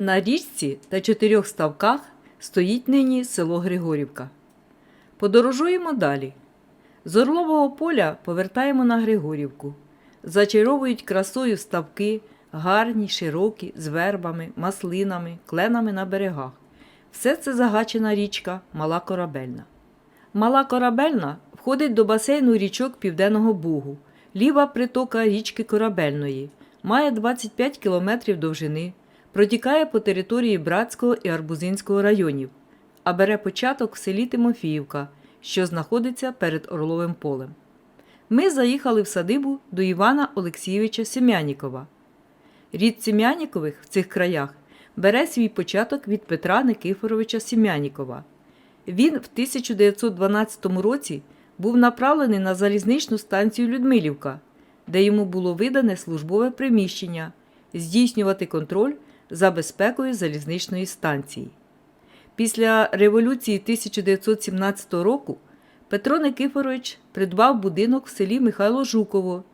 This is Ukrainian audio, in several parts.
На річці та чотирьох ставках стоїть нині село Григорівка. Подорожуємо далі. З Орлового поля повертаємо на Григорівку. Зачаровують красою ставки, гарні, широкі, з вербами, маслинами, кленами на берегах. Все це загачена річка Мала Корабельна. Мала Корабельна входить до басейну річок Південного Бугу, ліва притока річки Корабельної, має 25 кілометрів довжини, протікає по території Братського і Арбузинського районів, а бере початок в селі Тимофіївка, що знаходиться перед Орловим полем. Ми заїхали в садибу до Івана Олексійовича Сем'янікова. Рід Сем'янікових в цих краях бере свій початок від Петра Никифоровича Сем'янікова. Він в 1912 році був направлений на залізничну станцію Людмилівка, де йому було видане службове приміщення здійснювати контроль за безпекою залізничної станції. Після революції 1917 року Петро Никифорович придбав будинок в селі Михайло Жуково.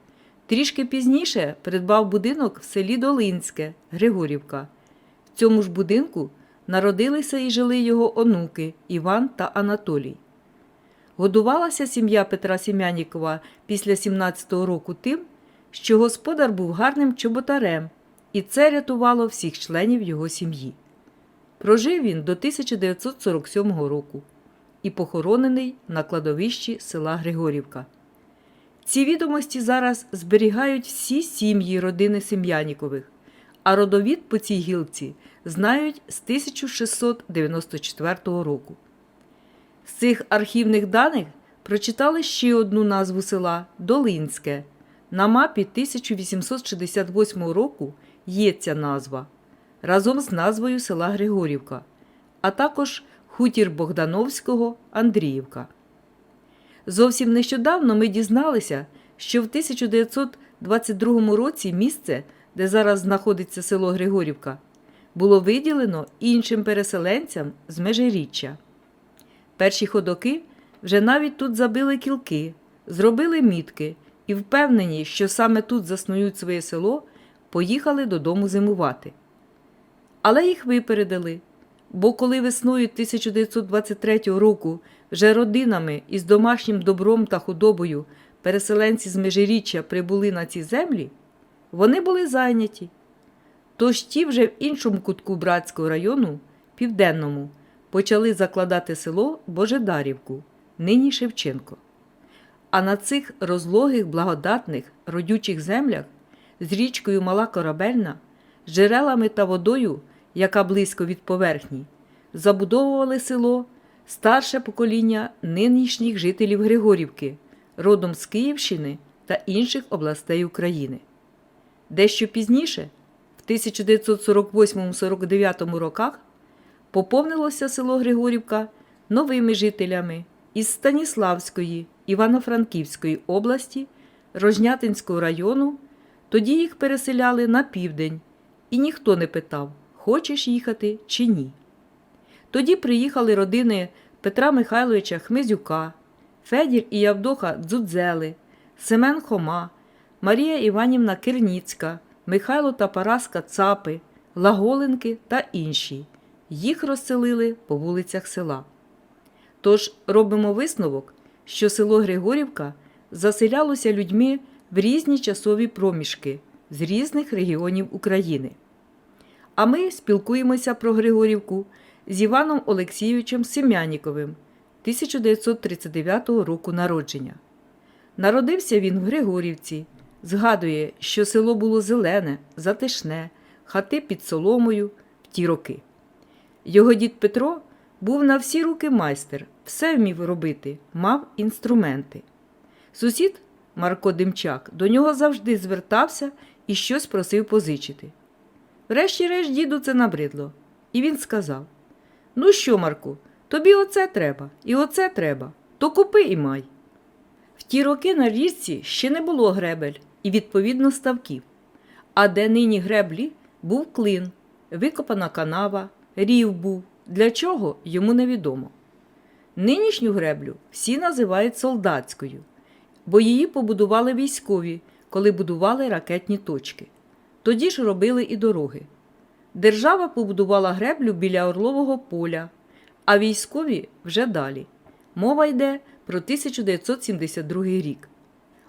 Трішки пізніше придбав будинок в селі Долинське, Григорівка. В цьому ж будинку народилися і жили його онуки Іван та Анатолій. Годувалася сім'я Петра Сім'янікова після 17-го року тим, що господар був гарним чоботарем, і це рятувало всіх членів його сім'ї. Прожив він до 1947 року і похоронений на кладовищі села Григорівка. Ці відомості зараз зберігають всі сім'ї родини Сем'янікових, а родовід по цій гілці знають з 1694 року. З цих архівних даних прочитали ще одну назву села Долинське. На мапі 1868 року є ця назва разом з назвою села Григорівка, а також хутір Богдановського Андріївка. Зовсім нещодавно ми дізналися, що в 1922 році місце, де зараз знаходиться село Григорівка, було виділено іншим переселенцям з Межиріччя. Перші ходоки вже навіть тут забили кілки, зробили мітки і впевнені, що саме тут заснують своє село, поїхали додому зимувати. Але їх випередили, бо коли весною 1923 року вже родинами із домашнім добром та худобою переселенці з Межиріччя прибули на ці землі, вони були зайняті. Тож ті вже в іншому кутку Братського району, південному, почали закладати село Божедарівку, нині Шевченко. А на цих розлогих, благодатних, родючих землях з річкою Мала Корабельна, джерелами та водою, яка близько від поверхні, забудовували село старше покоління нинішніх жителів Григорівки, родом з Київщини та інших областей України. Дещо пізніше, в 1948-49 роках, поповнилося село Григорівка новими жителями із Станіславської, Івано-Франківської області, Рожнятинського району. Тоді їх переселяли на південь, і ніхто не питав, хочеш їхати чи ні. Тоді приїхали родини Петра Михайловича Хмизюка, Федір і Явдоха Дзудзели, Семен Хома, Марія Іванівна Керніцька, Михайло та Параска Цапи, Лаголенки та інші. Їх розселили по вулицях села. Тож робимо висновок, що село Григорівка заселялося людьми в різні часові проміжки з різних регіонів України. А ми спілкуємося про Григорівку з Іваном Олексійовичем Сем'яніковим 1939 року народження. Народився він в Григорівці, згадує, що село було зелене, затишне, хати під соломою в ті роки. Його дід Петро був на всі руки майстер, все вмів робити, мав інструменти. Сусід Марко Демчак до нього завжди звертався і щось просив позичити. Врешті-решт діду це набридло, і він сказав: Ну що, Марку, тобі оце треба, і оце треба, то купи і май. В ті роки на річці ще не було гребель і, відповідно, ставків. А де нині греблі, був клин, викопана канава, рів був. Для чого йому невідомо. Нинішню греблю всі називають солдатською, бо її побудували військові, коли будували ракетні точки. Тоді ж робили і дороги. Держава побудувала греблю біля Орлового поля, а військові вже далі. Мова йде про 1972 рік.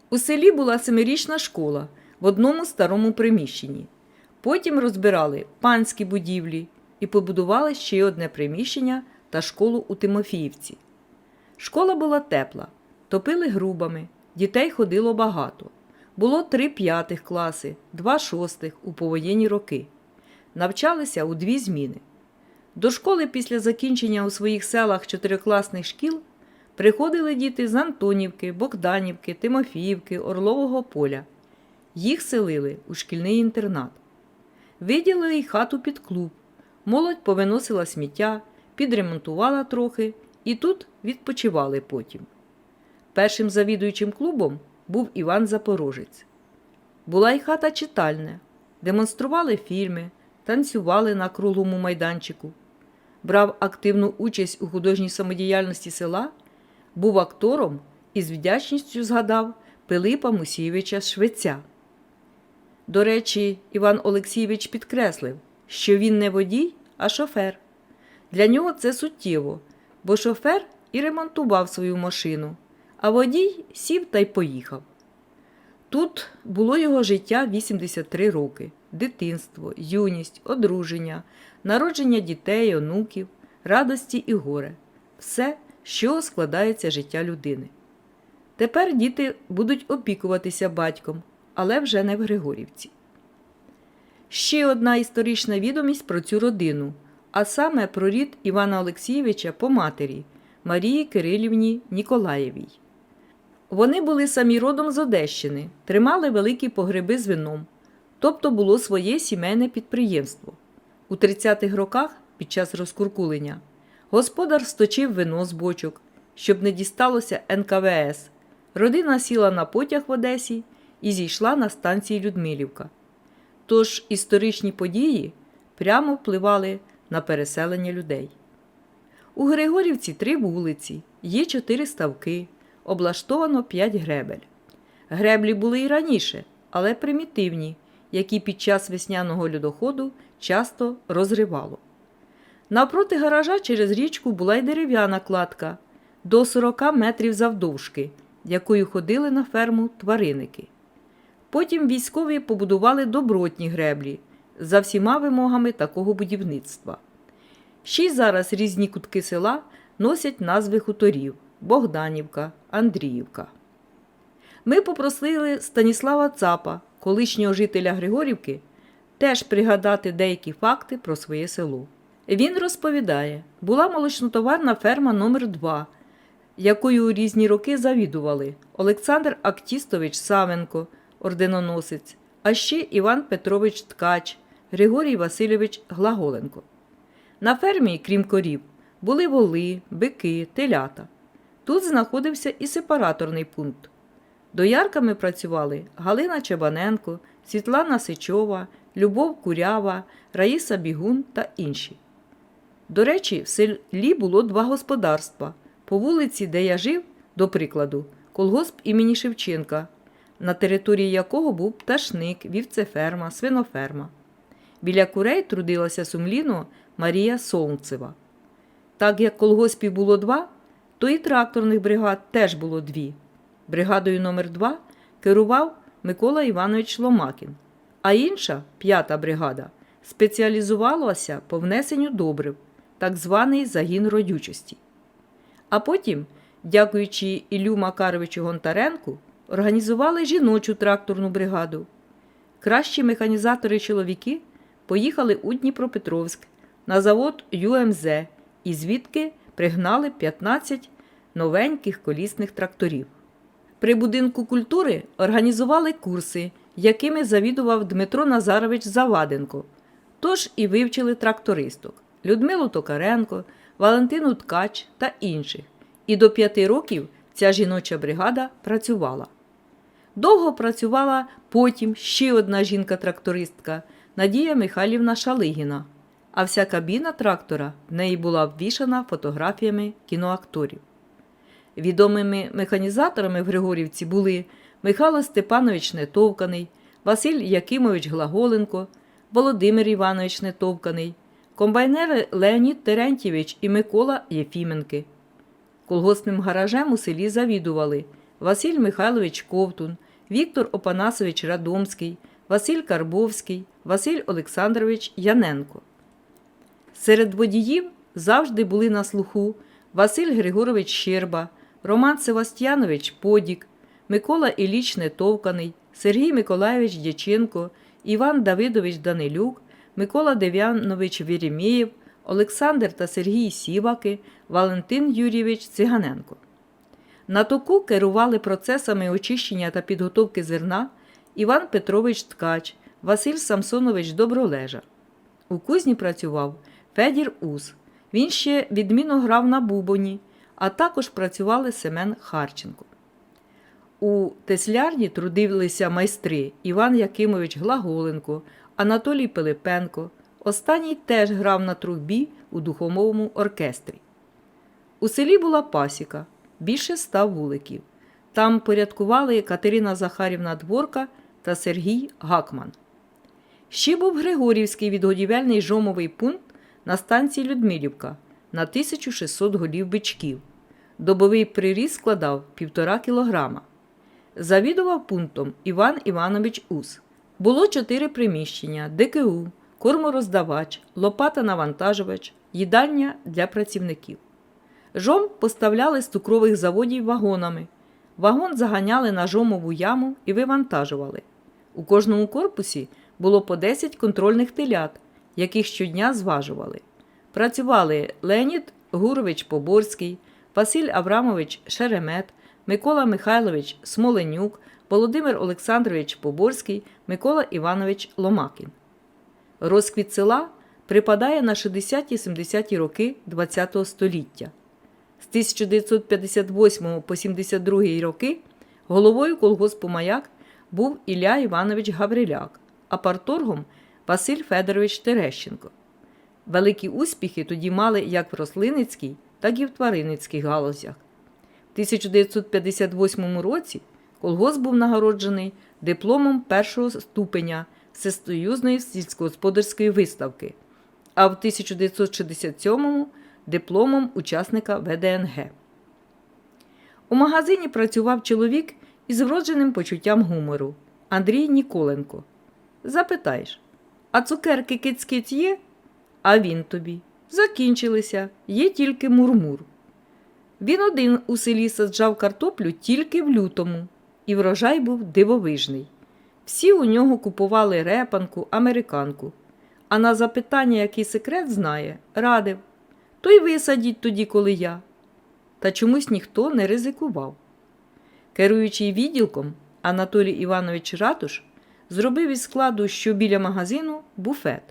У селі була семирічна школа в одному старому приміщенні. Потім розбирали панські будівлі і побудували ще одне приміщення та школу у Тимофіївці. Школа була тепла, топили грубами, дітей ходило багато. Було три п'ятих класи, два шостих у повоєнні роки. Навчалися у дві зміни. До школи після закінчення у своїх селах чотирикласних шкіл приходили діти з Антонівки, Богданівки, Тимофіївки, Орлового поля. Їх селили у шкільний інтернат. Виділили й хату під клуб. Молодь повиносила сміття, підремонтувала трохи і тут відпочивали потім. Першим завідуючим клубом був Іван Запорожець. Була й хата читальня, демонстрували фільми, танцювали на круглому майданчику. Брав активну участь у художній самодіяльності села, був актором і з вдячністю згадав Пилипа Мусійовича Швеця. До речі, Іван Олексійович підкреслив, що він не водій, а шофер. Для нього це суттєво, бо шофер і ремонтував свою машину, а водій сів та й поїхав. Тут було його життя 83 роки: дитинство, юність, одруження, народження дітей, онуків, радості і горе все, чого складається життя людини. Тепер діти будуть опікуватися батьком, але вже не в Григорівці. Ще одна історична відомість про цю родину, а саме про рід Івана Олексійовича по матері Марії Кирилівні Ніколаєвій. Вони були самі родом з Одещини, тримали великі погреби з вином, тобто було своє сімейне підприємство. У 30-х роках, під час розкуркулення, господар сточив вино з бочок, щоб не дісталося НКВС. Родина сіла на потяг в Одесі і зійшла на станції Людмилівка. Тож історичні події прямо впливали на переселення людей. У Григорівці три вулиці, є чотири ставки, облаштовано п'ять гребель. Греблі були і раніше, але примітивні, які під час весняного льодоходу часто розривало. Навпроти гаража через річку була й дерев'яна кладка до 40 метрів завдовжки, якою ходили на ферму твариники. Потім військові побудували добротні греблі за всіма вимогами такого будівництва. Ще й зараз різні кутки села носять назви хуторів Богданівка, Андріївка. Ми попросили Станіслава Цапа, колишнього жителя Григорівки, теж пригадати деякі факти про своє село. Він розповідає, була молочнотоварна ферма номер 2 якою у різні роки завідували Олександр Актістович Савенко, орденоносець, а ще Іван Петрович Ткач, Григорій Васильович Глаголенко. На фермі, крім корів, були воли, бики, телята. Тут знаходився і сепараторний пункт. Доярками працювали Галина Чебаненко, Світлана Сичова, Любов Курява, Раїса Бігун та інші. До речі, в селі було два господарства. По вулиці, де я жив, до прикладу, колгосп імені Шевченка, на території якого був пташник, вівцеферма, свиноферма. Біля курей трудилася сумліно Марія Солнцева. Так як колгоспів було два, то і тракторних бригад теж було дві. Бригадою номер 2 керував Микола Іванович Ломакін, а інша, п'ята бригада, спеціалізувалася по внесенню добрив, так званий загін родючості. А потім, дякуючи Іллю Макаровичу Гонтаренку, організували жіночу тракторну бригаду. Кращі механізатори-чоловіки поїхали у Дніпропетровськ на завод ЮМЗ і звідки пригнали 15 новеньких колісних тракторів. При будинку культури організували курси, якими завідував Дмитро Назарович Заваденко, тож і вивчили трактористок Людмилу Токаренко, Валентину Ткач та інших. І до п'яти років ця жіноча бригада працювала. Довго працювала потім ще одна жінка-трактористка Надія Михайлівна Шалигіна, а вся кабіна трактора в неї була обвішана фотографіями кіноакторів. Відомими механізаторами в Григорівці були Михайло Степанович Нетовканий, Василь Якимович Глаголенко, Володимир Іванович Нетовканий, комбайнери Леонід Терентьєвич і Микола Єфіменки. Колгоспним гаражем у селі завідували Василь Михайлович Ковтун, Віктор Опанасович Радомський, Василь Карбовський, Василь Олександрович Яненко. Серед водіїв завжди були на слуху Василь Григорович Щерба, Роман Севастьянович Подік, Микола Іліч Нетовканий, Сергій Миколайович Дяченко, Іван Давидович Данилюк, Микола Дев'янович Вєремєєв, Олександр та Сергій Сіваки, Валентин Юрійович Циганенко. На току керували процесами очищення та підготовки зерна Іван Петрович Ткач, Василь Самсонович Добролежа. У кузні працював Федір Ус. Він ще відмінно грав на бубоні, а також працювали Семен Харченко. У теслярні трудилися майстри Іван Якимович Глаголенко, Анатолій Пилипенко. Останній теж грав на трубі у духовому оркестрі. У селі була пасіка, більше ста вуликів. Там порядкували Катерина Захарівна Дворка та Сергій Гакман. Ще був Григорівський відгодівельний жомовий пункт на станції Людмилівка на 1600 голів бичків. Добовий приріст складав півтора кілограма. Завідував пунктом Іван Іванович Ус. Було чотири приміщення: ДКУ, кормороздавач, лопата-навантажувач, їдальня для працівників. Жом поставляли з цукрових заводів вагонами. Вагон заганяли на жомову яму і вивантажували. У кожному корпусі було по 10 контрольних телят, яких щодня зважували. Працювали Леонід Гурович Поборський, Василь Аврамович Шеремет, Микола Михайлович Смоленюк, Володимир Олександрович Поборський, Микола Іванович Ломакін. Розквіт села припадає на 60-70-ті роки ХХ століття. З 1958 по 72 роки головою колгоспу Маяк був Ілля Іванович Гавриляк, а парторгом Василь Федорович Терещенко. Великі успіхи тоді мали як в рослинницькій, так і в тваринницьких галузях. В 1958 році колгосп був нагороджений дипломом першого ступеня Всесоюзної сільськогосподарської виставки, а в 1967 дипломом учасника ВДНГ. У магазині працював чоловік із вродженим почуттям гумору Андрій Ніколенко. Запитаєш, а цукерки киць-киць є? А він тобі. Закінчилися, є тільки мурмур. Він один у селі саджав картоплю тільки в лютому, і врожай був дивовижний. Всі у нього купували репанку, американку. А на запитання, який секрет знає, радив то й висадіть тоді, коли я. Та чомусь ніхто не ризикував. Керуючий відділком Анатолій Іванович Ратуш зробив із складу, що біля магазину, буфет.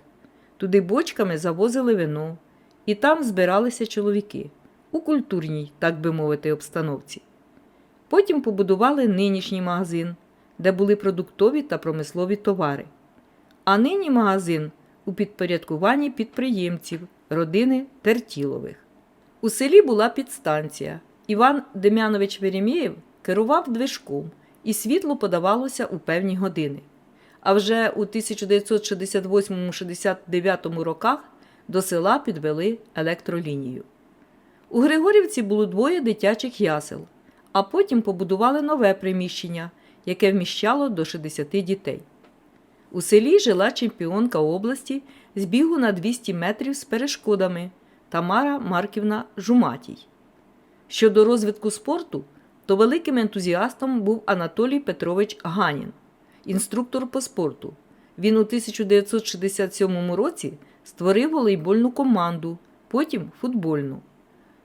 Туди бочками завозили вино, і там збиралися чоловіки у культурній, так би мовити, обстановці. Потім побудували нинішній магазин, де були продуктові та промислові товари. А нині магазин у підпорядкуванні підприємців родини Тертілових. У селі була підстанція. Іван Дем'янович Веремєєв керував движком, і світло подавалося у певні години. А вже у 1968-69 роках до села підвели електролінію. У Григорівці було двоє дитячих ясел, а потім побудували нове приміщення, яке вміщало до 60 дітей. У селі жила чемпіонка області з бігу на 200 метрів з перешкодами Тамара Марківна Жуматій. Щодо розвитку спорту, то великим ентузіастом був Анатолій Петрович Ганін, інструктор по спорту. Він у 1967 році створив волейбольну команду, потім футбольну.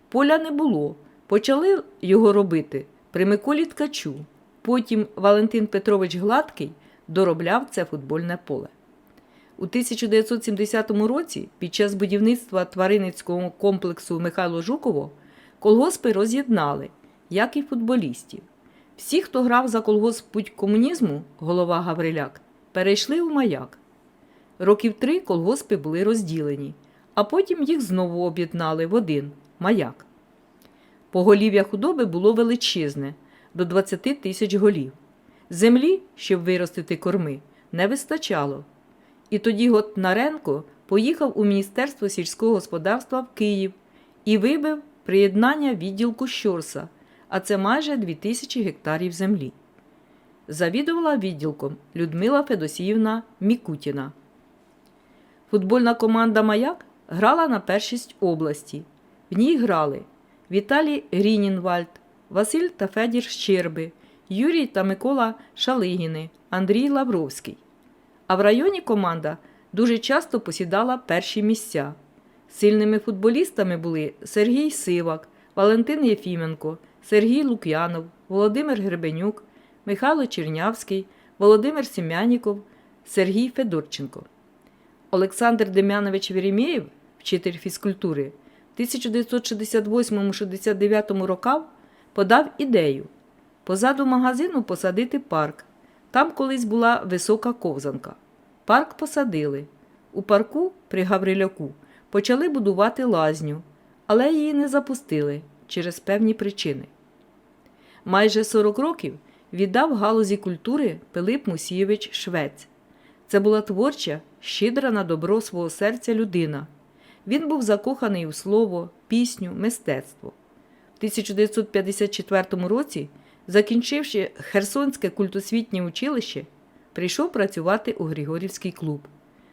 Поля не було. Почали його робити при Миколі Ткачу. Потім Валентин Петрович Гладкий доробляв це футбольне поле. У 1970 році, під час будівництва тваринницького комплексу Михайло Жуково, колгоспи роз'єднали, як і футболістів. Всі, хто грав за колгосп путь комунізму, голова Гавриляк, перейшли у маяк. Років три колгоспи були розділені, а потім їх знову об'єднали в один маяк. Поголів'я худоби було величезне до 20 тисяч голів. Землі, щоб виростити корми, не вистачало. І тоді Готнаренко поїхав у Міністерство сільського господарства в Київ і вибив приєднання відділку Щорса, а це майже 2000 гектарів землі. Завідувала відділком Людмила Федосіївна Мікутіна. Футбольна команда Маяк грала на першість області. В ній грали Віталій Грінінвальд, Василь та Федір Щерби, Юрій та Микола Шалигіни, Андрій Лавровський. А в районі команда дуже часто посідала перші місця. Сильними футболістами були Сергій Сивак, Валентин Єфіменко, Сергій Лук'янов, Володимир Гребенюк, Михайло Чернявський, Володимир Сім'яніков, Сергій Федорченко. Олександр Дем'янович Веремєєв, вчитель фізкультури, в 1968-69 роках подав ідею позаду магазину посадити парк. Там колись була висока ковзанка. Парк посадили. У парку при Гавриляку почали будувати лазню, але її не запустили через певні причини. Майже 40 років віддав галузі культури Пилип Мусійович Швець. Це була творча, щедра на добро свого серця людина. Він був закоханий у слово, пісню, мистецтво. В 1954 році, закінчивши Херсонське культосвітнє училище, прийшов працювати у Григорівський клуб.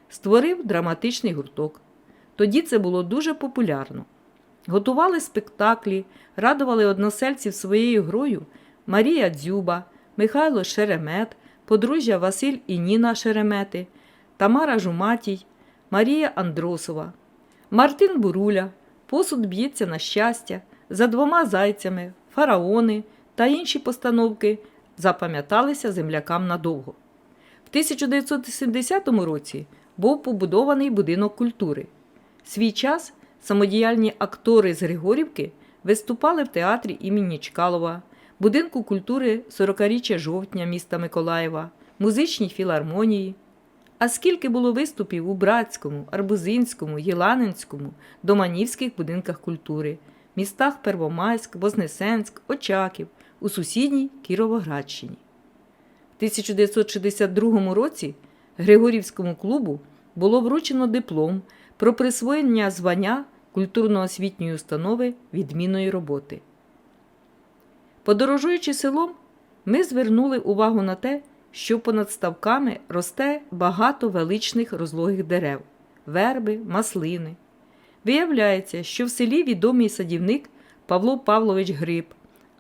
Створив драматичний гурток. Тоді це було дуже популярно. Готували спектаклі, радували односельців своєю грою Марія Дзюба, Михайло Шеремет, подружжя Василь і Ніна Шеремети, Тамара Жуматій, Марія Андросова, Мартин Буруля, Посуд б'ється на щастя, за двома зайцями, фараони та інші постановки запам'яталися землякам надовго. В 1970 році був побудований будинок культури. Свій час самодіяльні актори з Григорівки виступали в театрі імені Чкалова, будинку культури 40-річчя жовтня міста Миколаєва, музичній філармонії. А скільки було виступів у Братському, Арбузинському, Єланинському, Доманівських будинках культури, містах Первомайськ, Вознесенськ, Очаків, у сусідній Кіровоградщині. В 1962 році Григорівському клубу було вручено диплом про присвоєння звання культурно-освітньої установи відмінної роботи. Подорожуючи селом, ми звернули увагу на те, що понад ставками росте багато величних розлогих дерев верби, маслини. Виявляється, що в селі відомий садівник Павло Павлович Гриб,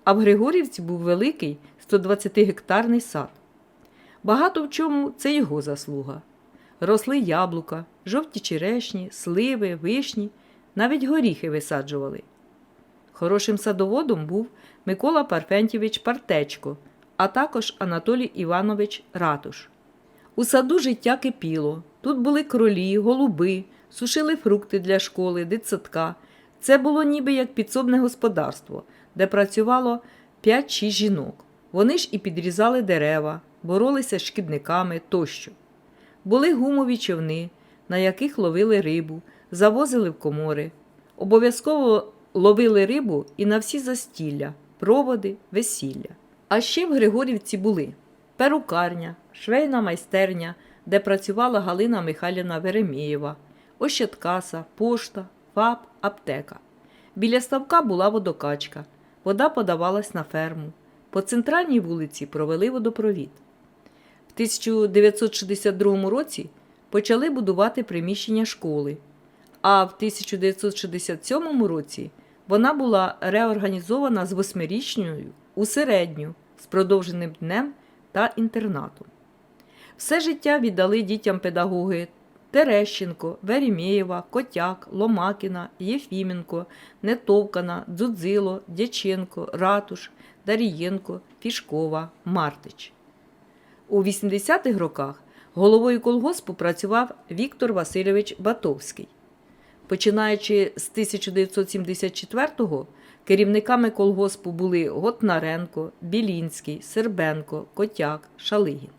а в Григорівці був великий 120-гектарний сад. Багато в чому це його заслуга. Росли яблука, жовті черешні, сливи, вишні, навіть горіхи висаджували. Хорошим садоводом був Микола Парфентьєвич Партечко, а також Анатолій Іванович Ратуш. У саду життя кипіло. Тут були кролі, голуби, сушили фрукти для школи, дитсадка. Це було ніби як підсобне господарство, де працювало 5-6 жінок. Вони ж і підрізали дерева, боролися з шкідниками тощо. Були гумові човни, на яких ловили рибу, завозили в комори. Обов'язково ловили рибу і на всі застілля, проводи, весілля. А ще в Григорівці були перукарня, швейна майстерня, де працювала Галина Михайлівна Веремієва, ощадкаса, пошта, ФАП, аптека. Біля ставка була водокачка. Вода подавалась на ферму. По центральній вулиці провели водопровід. В 1962 році почали будувати приміщення школи, а в 1967 році вона була реорганізована з восьмирічною у середню з продовженим днем та інтернатом. Все життя віддали дітям педагоги Терещенко, Веремєєва, Котяк, Ломакіна, Єфіменко, Нетовкана, Дзудзило, Дяченко, Ратуш, Дарієнко, Фішкова, Мартич. У 80-х роках головою колгоспу працював Віктор Васильович Батовський. Починаючи з 1974-го, керівниками колгоспу були Готнаренко, Білінський, Сербенко, Котяк, Шалигін.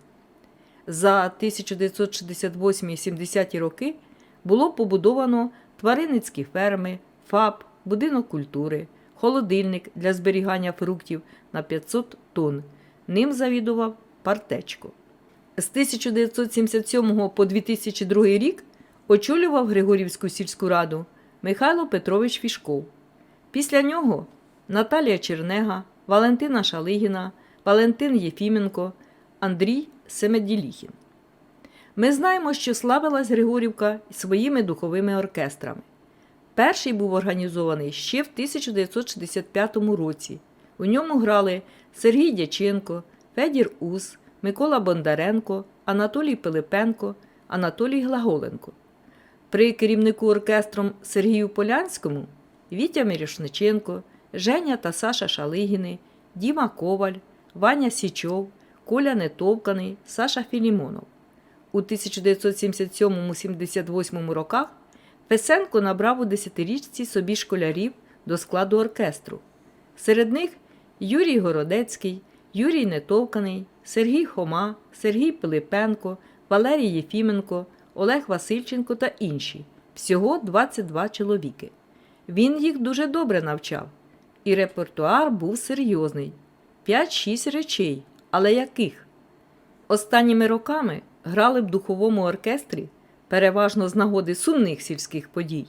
За 1968-70 роки було побудовано тваринницькі ферми, ФАП, будинок культури, холодильник для зберігання фруктів на 500 тонн. Ним завідував партечко. З 1977 по 2002 рік очолював Григорівську сільську раду Михайло Петрович Фішков. Після нього Наталія Чернега, Валентина Шалигіна, Валентин Єфіменко, Андрій Семеділіхін. Ми знаємо, що славилась Григорівка своїми духовими оркестрами. Перший був організований ще в 1965 році. У ньому грали Сергій Дяченко, Федір Ус, Микола Бондаренко, Анатолій Пилипенко, Анатолій Глаголенко. При керівнику оркестром Сергію Полянському Вітя Мірошниченко, Женя та Саша Шалигіни, Діма Коваль, Ваня Січов, Коля Нетовканий, Саша Філімонов. У 1977-78 роках Песенко набрав у десятирічці собі школярів до складу оркестру. Серед них Юрій Городецький, Юрій Нетовканий, Сергій Хома, Сергій Пилипенко, Валерій Єфіменко, Олег Васильченко та інші. Всього 22 чоловіки. Він їх дуже добре навчав, і репертуар був серйозний 5-6 речей, але яких? Останніми роками грали в духовому оркестрі, переважно з нагоди сумних сільських подій,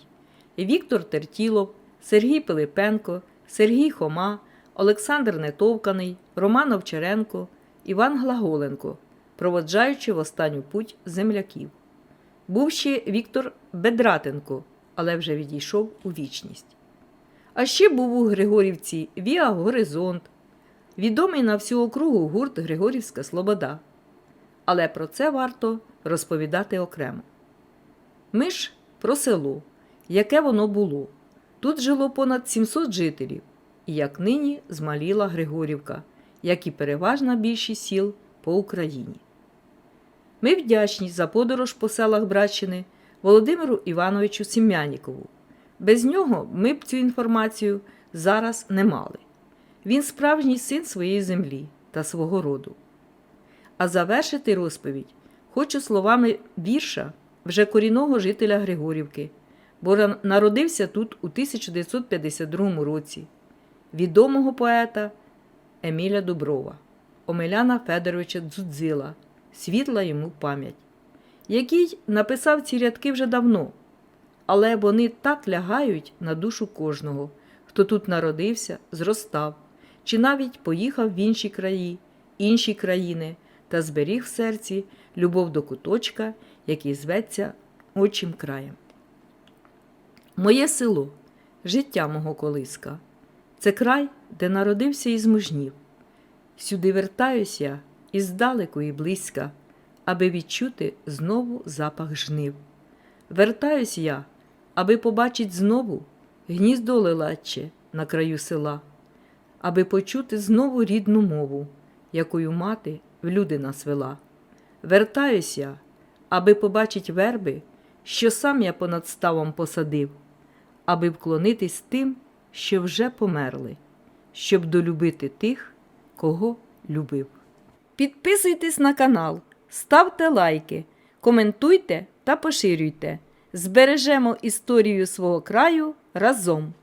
Віктор Тертілов, Сергій Пилипенко, Сергій Хома, Олександр Нетовканий, Роман Овчаренко, Іван Глаголенко, проводжаючи в останню путь земляків. Був ще Віктор Бедратенко, але вже відійшов у вічність. А ще був у Григорівці Віа Горизонт, відомий на всю округу гурт Григорівська Слобода. Але про це варто розповідати окремо. Ми ж про село, яке воно було. Тут жило понад 700 жителів, і як нині змаліла Григорівка, як і переважна більшість сіл по Україні. Ми вдячні за подорож по селах Братщини Володимиру Івановичу Сім'янікову. Без нього ми б цю інформацію зараз не мали. Він справжній син своєї землі та свого роду. А завершити розповідь хочу словами вірша вже корінного жителя Григорівки, бо народився тут у 1952 році, відомого поета Еміля Дуброва, Омеляна Федоровича Дзудзила, світла йому пам'ять, який написав ці рядки вже давно, але вони так лягають на душу кожного, хто тут народився, зростав, чи навіть поїхав в інші краї, інші країни та зберіг в серці любов до куточка, який зветься Отчим краєм. Моє село, життя мого колиска, це край, де народився і змужнів. Сюди вертаюсь я і і близька, аби відчути знову запах жнив. Вертаюсь я, аби побачить знову гніздо лелатче на краю села, аби почути знову рідну мову, якою мати в люди нас вела. Вертаюсь я, аби побачить верби, що сам я понад ставом посадив, аби вклонитись тим, що вже померли, щоб долюбити тих, кого любив. Підписуйтесь на канал, ставте лайки, коментуйте та поширюйте. Збережемо історію свого краю разом.